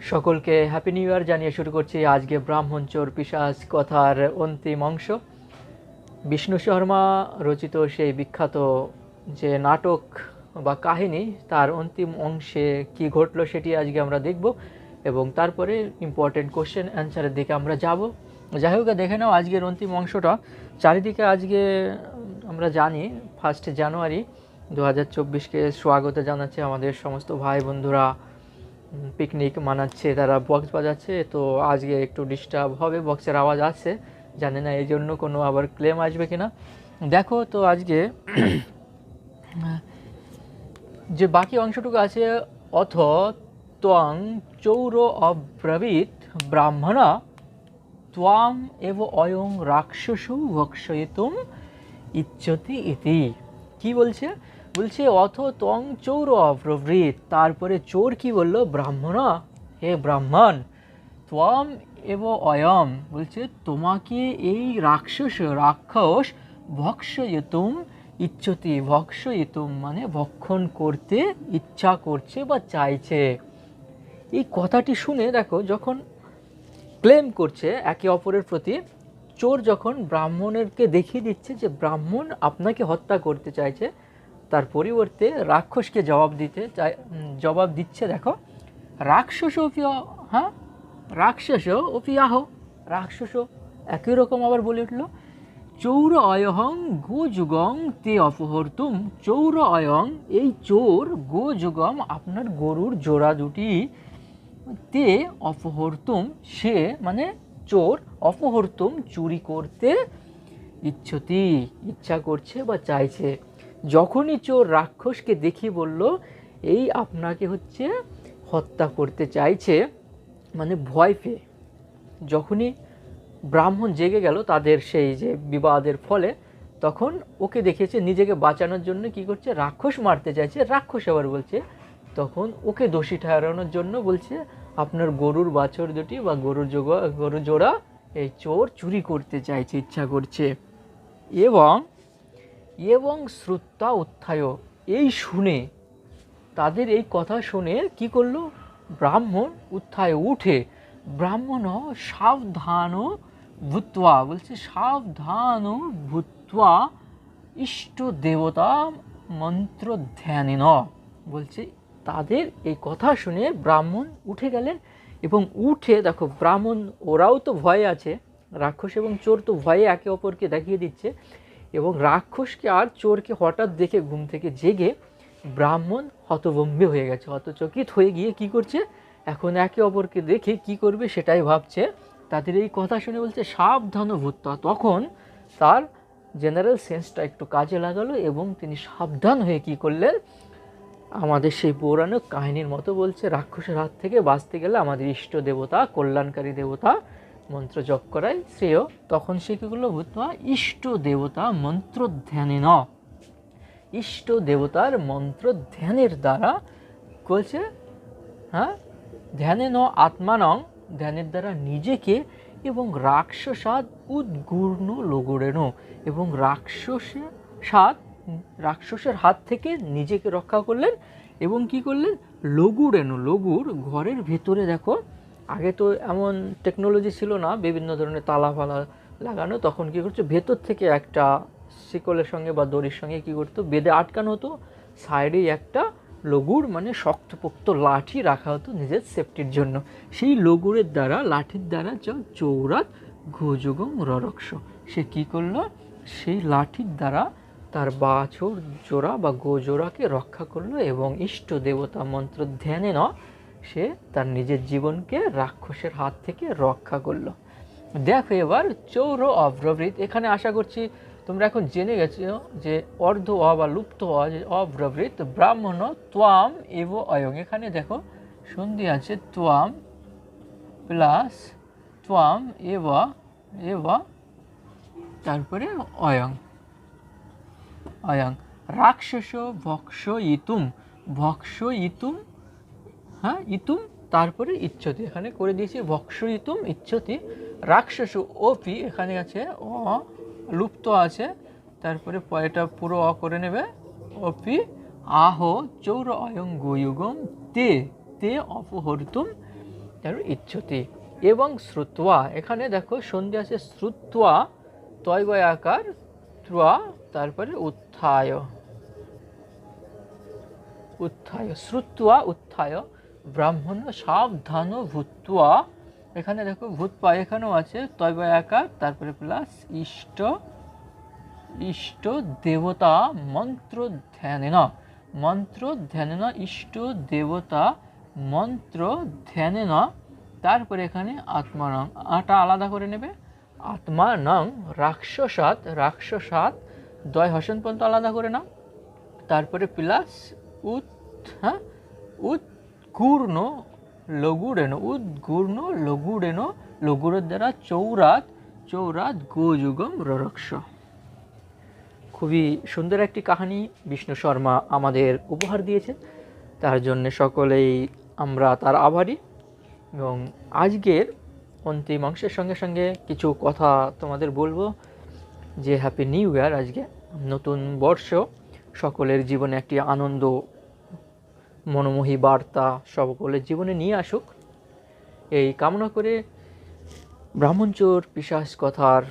সকলকে happy new year জানিয়ে শুরু করছি আজকে ব্রাহ্মণ চোর পিসাজ কথার অন্তিম অংশ। বিষ্ণু শর্মা রচিত সেই বিখ্যাত যে নাটক বা কাহিনী, তার অন্তিম অংশে কি ঘটলো সেটি আজকে আমরা দেখব এবং তারপরে ইম্পর্টেন্ট কোশ্চেন অ্যান্সারের দিকে আমরা যাব। যাই হোক, দেখে নাও আজকের অন্তিম অংশটা। চারিদিকে আজকে আমরা জানি ফার্স্ট জানুয়ারি দু হাজার চব্বিশকে স্বাগত জানাচ্ছে আমাদের সমস্ত ভাই বন্ধুরা। পিকনিক মানাচ্ছে, তারা বক্স বাজাচ্ছে, তো আজকে একটু ডিস্টার্ব হবে বক্সের আওয়াজ আছে জানে না এই জন্য কোনো আবার ক্লেম আসবে কিনা। দেখো তো আজকে যে বাকি অংশটুকু আছে, অথ ত্বং চৌর অব্রবীত ব্রাহ্মণা ত্বাম এব অয়ং রাক্ষসু ভক্ষয়িতুম ইচ্ছতি ইতি। কি বলছে? বলছে, অথ তং চৌর অব্রবৃত তারপরে চোর কি বলল? ব্রাহ্মণা, হে ব্রাহ্মণ, ত্বম এব অয়ম। বলছে, তোমাকে এই রাক্ষস রাক্ষস ভক্ষয়িতুম, ইচ্ছতি ভক্ষয়িতুম মানে ভক্ষণ করতে ইচ্ছা করছে বা চাইছে। এই কথাটি শুনে দেখো, যখন ক্লেম করছে একে অপরের প্রতি, চোর যখন ব্রাহ্মণেরকে দেখিয়ে দিচ্ছে যে, ব্রাহ্মণ আপনাকে হত্যা করতে চাইছে তার পরিবর্তে রাক্ষসকে জবাব দিতে চাই জবাব দিচ্ছে, দেখো রাক্ষস অপিয়া হ্যাঁ? রাক্ষস অপিয়াহ রাক্ষস একই রকম আবার বলে উঠল, চৌর অয়হং গো যুগং তে অপহর্তুম। চৌর অয়ং এই চোর গো যুগম আপনার গরুর জোড়া দুটি তে অপহর্তুম। সে মানে চোর অপহর্তুম চুরি করতে ইচ্ছতি, ইচ্ছা করছে বা চাইছে। যখনই চোর রাক্ষসকে দেখি বলল, এই আপনাকে হচ্ছে হত্যা করতে চাইছে মানে ভয় পেয়ে। যখনই ব্রাহ্মণ জেগে গেল তাদের সেই যে বিবাদের ফলে, তখন ওকে দেখেছে নিজেকে বাঁচানোর জন্য কি করছে, রাক্ষস মারতে চাইছে, রাক্ষস আবার বলছে। তখন ওকে দোষী ঠেরানোর জন্য বলছে, আপনার গরুর বাছর দুটি বা গরুর জোগা গরু জোড়া এই চোর চুরি করতে চাইছে, ইচ্ছা করছে। এবং এবং শ্রুত্তা উত্থায় এই শুনে তাদের এই কথা শুনে কি করল? ব্রাহ্মণ উত্থায় উঠে, ব্রাহ্মণ সাবধান ভূত্বা, বলছে সাবধান ভূত্বা ইষ্ট দেবতা মন্ত্র ধ্যানে ন বলছে তাদের এই কথা শুনে ব্রাহ্মণ উঠে গেলেন এবং উঠে দেখো ব্রাহ্মণ, ওরাও তো ভয়ে আছে, রাক্ষস এবং চোর তো ভয়ে একে অপরকে দেখিয়ে দিচ্ছে। এবং রাক্ষসকে আর চোরকে হঠাৎ দেখে ঘুম থেকে জেগে ব্রাহ্মণ হতভম্বী হয়ে গেছে। হতচকিত হয়ে গিয়ে কি করছে? এখন একে অপরকে দেখে কি করবে সেটাই ভাবছে। তাদের এই কথা শুনে বলছে সাবধান ভূত্তা তখন তার জেনারেল সেন্সটা একটু কাজে লাগালো এবং তিনি সাবধান হয়ে কি করলেন? আমাদের সেই পৌরাণিক কাহিনীর মতো বলছে, রাক্ষসের হাত থেকে বাঁচতে গেলে আমাদের ইষ্ট দেবতা, কল্যাণকারী দেবতা মন্ত্র জপ করাই শ্রেয়। তখন সে কী করল? ভূতমা ইষ্ট দেবতা মন্ত্র ধ্যানে ন ইষ্ট দেবতার মন্ত্র ধ্যানের দ্বারা বলছে হ্যাঁ? ধ্যানে ন আত্মানং। ধ্যানের দ্বারা নিজেকে এবং রাক্ষসাদ উদ্গুর্ণ লোগড়েন এবং রাক্ষসের সাত, রাক্ষসের হাত থেকে নিজেকে রক্ষা করলেন এবং কি করলেন? লঘুর এনো লঘুর ঘরের ভেতরে দেখো আগে তো এমন টেকনোলজি ছিল না, বিভিন্ন ধরনের তালা ফালা লাগানো, তখন কি করছে? ভেতর থেকে একটা শিকলের সঙ্গে বা দড়ির সঙ্গে কি করতো? বেঁধে আটকানো হতো সাইডেই একটা লগুর মানে শক্তপোক্ত লাঠি রাখা হতো নিজের সেফটির জন্য। সেই লগুরের দ্বারা, লাঠির দ্বারা যা চৌরাত ঘোজগম ররক্ষ। সে কি করল? সেই লাঠির দ্বারা তার বাছর জোড়া বা গোজোড়াকে রক্ষা করল এবং ইষ্ট দেবতা মন্ত্র ধ্যানে ন সে তার নিজের জীবনকে রাক্ষসের হাত থেকে রক্ষা করল। দেখো এবার চৌর অব্রবৃত, এখানে আশা করছি তোমরা এখন জেনে গেছো যে অর্ধ অ বা লুপ্ত অ যে অব্রবৃত, ব্রাহ্মণ ত্বাম এব অয়ং। এখানে দেখো সন্ধি আছে, ত্বাম প্লাস ত্বাম এব এব তারপরে অয়ং। অয়ং। রাক্ষস ভক্ষ ইতুম ভক্ষ ইতুম হ্যাঁ ইতুম, তারপরে ইচ্ছতি। এখানে করে দিয়েছি ভক্ষ ইতুম, ইচ্ছতি। রাক্ষস ওপি এখানে আছে অ, লুপ্ত আছে। তারপরে পয়টা পুরো অ করে নেবে। অপি, আহ, চৌর অয়ং গোয়ুগম, তে তে অপহর্তুম তার ইচ্ছতি। এবং শ্রুত্বা, এখানে দেখো সন্ধে আছে শ্রুত্বা তয়বয় আকার, ত্রুয়া, তারপরে উত্থায়। উত্থায়, শ্রুত্বা, উত্থায়। ব্রাহ্মণ সাবধান ভূত্বা। এখানে দেখো ভূতপা এখানেও আছে তয় আকার তারপরে প্লাস ইষ্ট ইষ্ট দেবতা, মন্ত্র ধ্যানেন। মন্ত্র ধ্যানেন, ইষ্ট দেবতা, মন্ত্র ধ্যানেন। তারপরে এখানে আত্মানং আটা আলাদা করে নেবে। আত্মানং রাক্ষসাত রাক্ষসাত দয় হসন পর্যন্ত আলাদা করে নাও। তারপরে প্লাস উৎ হ্যাঁ? উৎকূর্ণ লঘুড়েন উদ্গূর্ণ লঘুড়েন লঘুরের দ্বারা চৌরাত চৌরাত গোযুগম ররক্ষ খুবই সুন্দর একটি কাহিনী বিষ্ণু শর্মা আমাদের উপহার দিয়েছে তার জন্য সকলেই আমরা তার আভারী। এবং আজকের অন্তিম অংশের সঙ্গে সঙ্গে কিছু কথা তোমাদের বলব। যে হ্যাপি নিউ ইয়ার আজকে। নতুন বর্ষ, সকলের জীবনে একটি আনন্দ মনোমোহী বার্তা সকলের জীবনে নিয়ে আসুক। এই কামনা করে ব্রাহ্মণচোর পিসাস কথার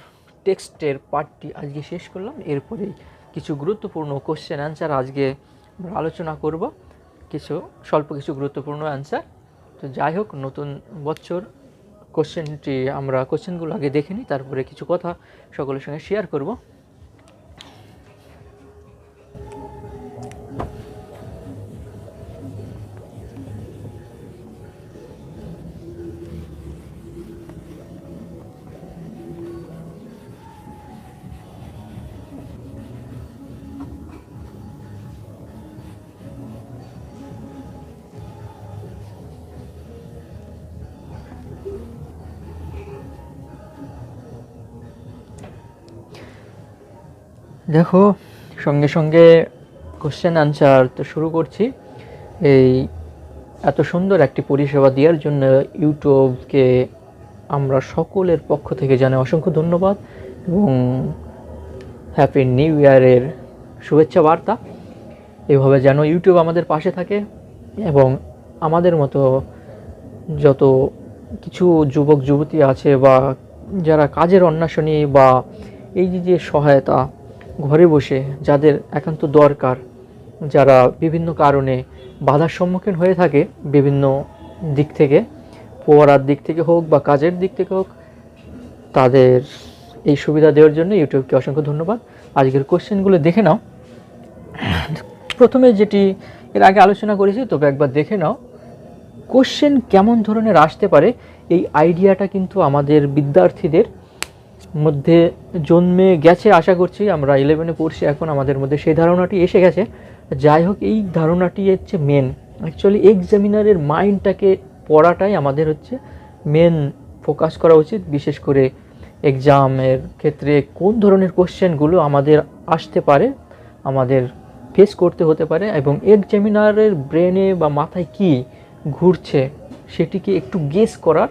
টেক্সটের পার্টটি আজকে শেষ করলাম। এরপরে কিছু গুরুত্বপূর্ণ কোশ্চেন অ্যান্সার আজকে আমরা আলোচনা করব। কিছু, স্বল্প কিছু গুরুত্বপূর্ণ অ্যান্সার তো যাই হোক, নতুন বছর কোশ্চেনটি আমরা কোশ্চেনগুলো আগে দেখে নিই, তারপরে কিছু কথা সকলের সঙ্গে শেয়ার করব। দেখো, সঙ্গে সঙ্গে কোশ্চেন আনসার তো শুরু করছি। এই এত সুন্দর একটি পরিষেবা দেওয়ার জন্য ইউটিউবকে আমরা সকলের পক্ষ থেকে জানাই অসংখ্য ধন্যবাদ এবং হ্যাপি নিউ ইয়ারের শুভেচ্ছা বার্তা। এভাবে যেন ইউটিউব আমাদের পাশে থাকে এবং আমাদের মতো যত কিছু যুবক যুবতী আছে বা যারা কাজের অন্বেষণী বা এই যে সহায়তা ঘরে বসে যাদের একান্ত দরকার, যারা বিভিন্ন কারণে বাধার সম্মুখীন হয়ে থাকে বিভিন্ন দিক থেকে, পড়ার দিক থেকে হোক বা কাজের দিক থেকে হোক, তাদের এই সুবিধা দেওয়ার জন্য ইউটিউবকে অসংখ্য ধন্যবাদ। আজকের কোশ্চেনগুলো দেখে নাও। প্রথমে যেটি এর আগে আলোচনা করেছি, তবে একবার দেখে নাও। কোশ্চেন কেমন ধরনের আসতে পারে, এই আইডিয়াটা কিন্তু আমাদের বিদ্যার্থীদের মধ্যে জন্মে গেছে আশা করছি, আমরা ইলেভেনে পড়ছি, এখন আমাদের মধ্যে সেই ধারণাটি এসে গেছে। যাই হোক, এই ধারণাটি হচ্ছে মেন অ্যাকচুয়ালি এক্সামিনারের মাইন্ডটাকে পড়াটাই আমাদের হচ্ছে মেন ফোকাস করা উচিত। বিশেষ করে এক্সামের ক্ষেত্রে কোন ধরনের কোশ্চেনগুলো আমাদের আসতে পারে, আমাদের ফেস করতে হতে পারে এবং এক্সামিনারের ব্রেনে বা মাথায় কি ঘুরছে, সেটিকে একটু গেস করার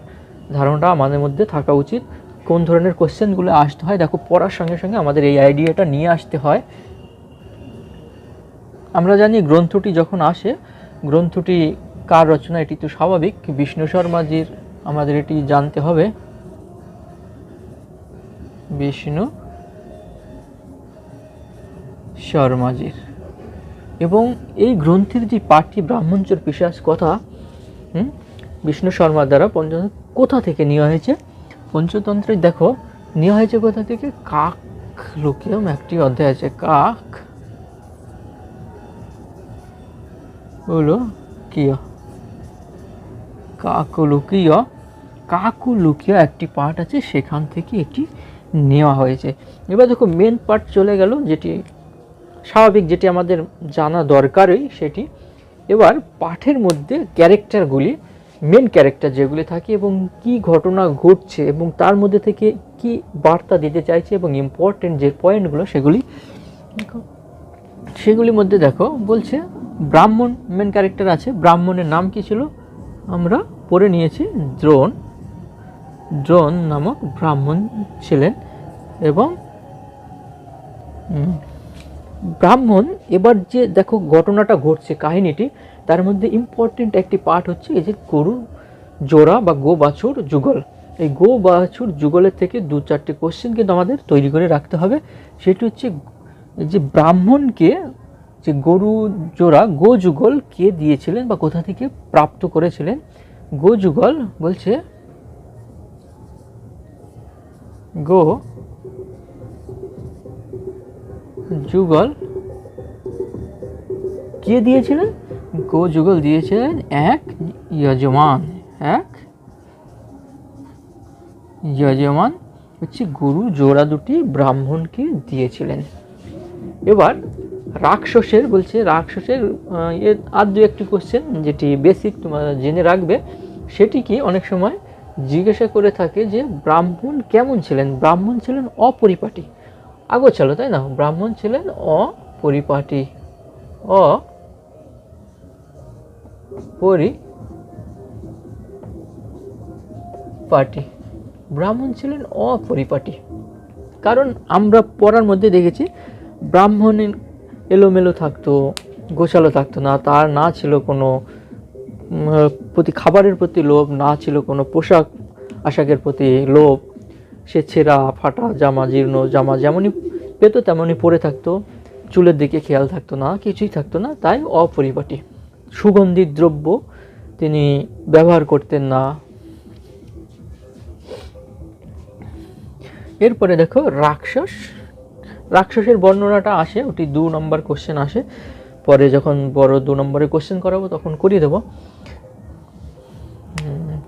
ধারণাটা আমাদের মধ্যে থাকা উচিত। কোন ধরনের কোশ্চেনগুলো আসতে হয়, দেখো পড়ার সঙ্গে সঙ্গে আমাদের এই আইডিয়াটা নিয়ে আসতে হয়। আমরা জানি গ্রন্থটি যখন আসে, গ্রন্থটি কার রচনা এটি তো স্বাভাবিক, বিষ্ণু শর্মাজির আমাদের এটি জানতে হবে। বিষ্ণু শর্মাজির। এবং এই গ্রন্থের যে পাঠটি ব্রাহ্মণচর পিসাস কথা বিষ্ণু শর্মার দ্বারা পঞ্চতন্ত্র কোথা থেকে নেওয়া হয়েছে? পঞ্চতন্ত্রে দেখো, নেওয়া হয়েছে কোথা থেকে? কাক লোকেও একটি অধ্যায় আছে, কাক। হলো কিয়? কাকলুকীয়, কাকুলুকীয় একটি পার্ট আছে, সেখান থেকে এটি নেওয়া হয়েছে। এবার দেখো মেন পার্ট চলে গেল, যেটি স্বাভাবিক, যেটি আমাদের জানা দরকারই, সেটি। এবার পাঠের মধ্যে ক্যারেক্টারগুলি মেন ক্যারেক্টার যেগুলি থাকে এবং কি ঘটনা ঘটছে এবং তার মধ্যে থেকে কি বার্তা দিতে চাইছে এবং ইম্পর্টেন্ট যে পয়েন্টগুলো সেগুলি সেগুলির মধ্যে দেখো, বলছে ব্রাহ্মণ মেন ক্যারেক্টার আছে। ব্রাহ্মণের নাম কি ছিল? আমরা পড়ে নিয়েছি, দ্রোণ। দ্রোণ নামক ব্রাহ্মণ ছিলেন এবং ব্রাহ্মণ এবার যে দেখো ঘটনাটা ঘটছে, কাহিনীটি তার মধ্যে ইম্পর্টেন্ট একটি পার্ট হচ্ছে এই যে গরু জোড়া বা গো বাছুর যুগল। এই গো বাছুর যুগলের থেকে দু চারটে কোশ্চেন কিন্তু আমাদের তৈরি করে রাখতে হবে। সেটি হচ্ছে যে ব্রাহ্মণকে যে গরু জোড়া গো যুগল কে দিয়েছিলেন বা কোথা থেকে প্রাপ্ত করেছিলেন? গো যুগল বলছে গো যুগল কে দিয়েছিলেন? গো যুগল দিয়েছিলেন এক যজমান এক যজমান হচ্ছে গরু জোড়া দুটি ব্রাহ্মণকে দিয়েছিলেন। এবার রাক্ষসের বলছে, রাক্ষসের আর দু একটি কোশ্চেন যেটি বেসিক তোমরা জেনে রাখবে, সেটি কি অনেক সময় জিজ্ঞাসা করে থাকে যে ব্রাহ্মণ কেমন ছিলেন? ব্রাহ্মণ ছিলেন অপরিপাটি। আগোছালো, তাই না? ব্রাহ্মণ ছিলেন অপরিপাটি অ পরি পাটি ব্রাহ্মণ ছিলেন অপরিপাটি। কারণ আমরা পড়ার মধ্যে দেখেছি, ব্রাহ্মণের এলোমেলো থাকতো, গোছালো থাকতো না, তার না ছিল কোনো প্রতি খাবারের প্রতি লোভ, না ছিল কোনো পোশাক আশাকের প্রতি লোভ। সে ছেঁড়া, ফাটা, জামা, জীর্ণ, জামা যেমনই পেতো তেমনই পরে থাকতো, চুলের দিকে খেয়াল থাকতো না, কিছুই থাকতো না, তাই অপরিপাটি। সুগন্ধি দ্রব্য তিনি ব্যবহার করতেন না। এরপরে দেখো, রাক্ষস। রাক্ষসের বর্ণনাটা আসে, ওটি দু নম্বর কোশ্চেন আসে। পরে যখন বড় দু নম্বরে কোশ্চেন করাবো, তখন করিয়ে দেবো।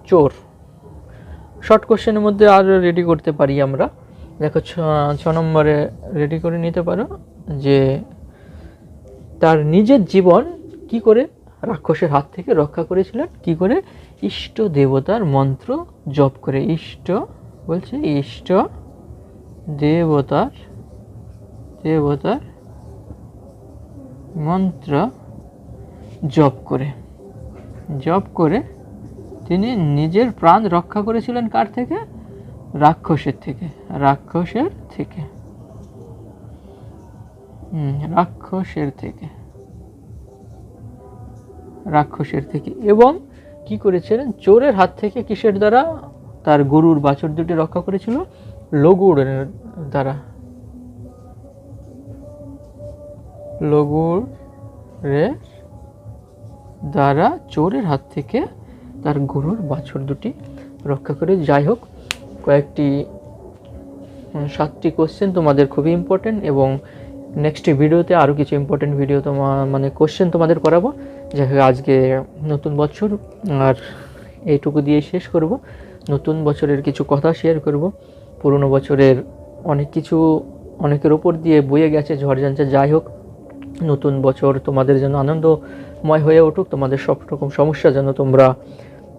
চোর। শর্ট কোশ্চেনের মধ্যে আর রেডি করতে পারি আমরা। দেখো, ছ নম্বরে রেডি করে নিতে পারো যে, তার নিজের জীবন কি করে রাক্ষসের হাত থেকে রক্ষা করেছিলেন। কি করে? ইষ্ট দেবতার মন্ত্র জপ করে। ইষ্ট বলছে ইষ্ট দেবতার দেবতার মন্ত্র জপ করে। জপ করে তিনি নিজের প্রাণ রক্ষা করেছিলেন কার থেকে? রাক্ষসের থেকে রাক্ষসের থেকে। রাক্ষসের থেকে। রাক্ষসের থেকে। এবং কি করেছিলেন? চোরের হাত থেকে কিসের দ্বারা? তার গরুর বাছর দুটি রক্ষা করেছিল লগুড়ের দ্বারা। লগুড়ের দ্বারা চোরের হাত থেকে তার গরুর বাছর দুটি রক্ষা করে। যাই হোক, কয়েকটি সাতটি কোশ্চেন তোমাদের খুবই ইম্পর্টেন্ট এবং নেক্সট ভিডিওতে আরও কিছু ইম্পর্টেন্ট ভিডিও তোমার মানে কোশ্চেন তোমাদের করাবো। যাই হোক, আজকে নতুন বছর, আর এইটুকু দিয়ে শেষ করব। নতুন বছরের কিছু কথা শেয়ার করব। পুরনো বছরের অনেক কিছু অনেকের ওপর দিয়ে বয়ে গেছে, ঝড় জানছে যাই হোক, নতুন বছর তোমাদের যেন আনন্দময় হয়ে উঠুক, তোমাদের সব রকম সমস্যা যেন তোমরা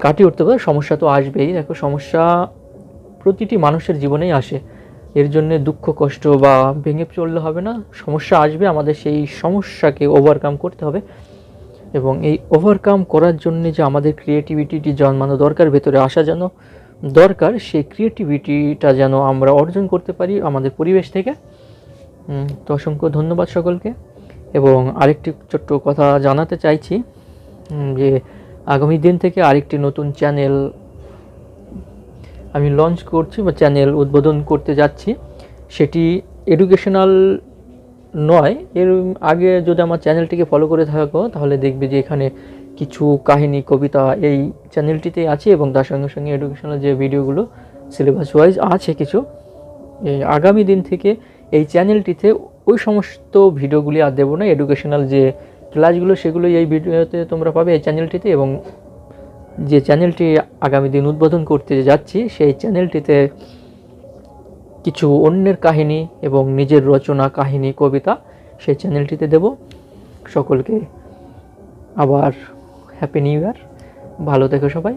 কাটিয়ে উঠতে পারো। সমস্যা তো আসবেই। দেখো, সমস্যা প্রতিটি মানুষের জীবনেই আসে। এর জন্য দুঃখ, কষ্ট বা ভেঙে চললে হবে না। সমস্যা আসবে, আমাদের সেই সমস্যাকে ওভারকাম করতে হবে। এবং এই ওভারকাম করার জন্য যে আমাদের ক্রিয়েটিভিটিটি জন্মানো দরকার, ভেতরে আসা যেন দরকার, সেই ক্রিয়েটিভিটিটা যেন আমরা অর্জন করতে পারি আমাদের পরিবেশ থেকে। তো অসংখ্য ধন্যবাদ সকলকে। এবং আরেকটি ছোট্ট কথা জানাতে চাইছি যে আগামী দিন থেকে আরেকটি নতুন চ্যানেল আমি লঞ্চ করছি বা চ্যানেল উদ্বোধন করতে যাচ্ছি। সেটি এডুকেশনাল নয়। এর আগে যদি আমার চ্যানেলটিকে ফলো করে থাকো, তাহলে দেখবে যে এখানে কিছু কাহিনী, কবিতা এই চ্যানেলটিতে আছে এবং তার সঙ্গে সঙ্গে এডুকেশনাল যে ভিডিওগুলো সিলেবাস ওয়াইজ আছে কিছু। এই আগামী দিন থেকে এই চ্যানেলটিতে ওই সমস্ত ভিডিওগুলি আর দেবো না। এডুকেশনাল যে ক্লাসগুলো সেগুলোই এই ভিডিওতে তোমরা পাবে এই চ্যানেলটিতে এবং যে চ্যানেলটি আগামী দিন উদ্বোধন করতে যাচ্ছি, সেই চ্যানেলটিতে কিছু অন্যের কাহিনী এবং নিজের রচনা, কাহিনী, কবিতা সেই চ্যানেলটিতে দেব। সকলকে আবার হ্যাপি নিউ ইয়ার ভালো থেকো সবাই।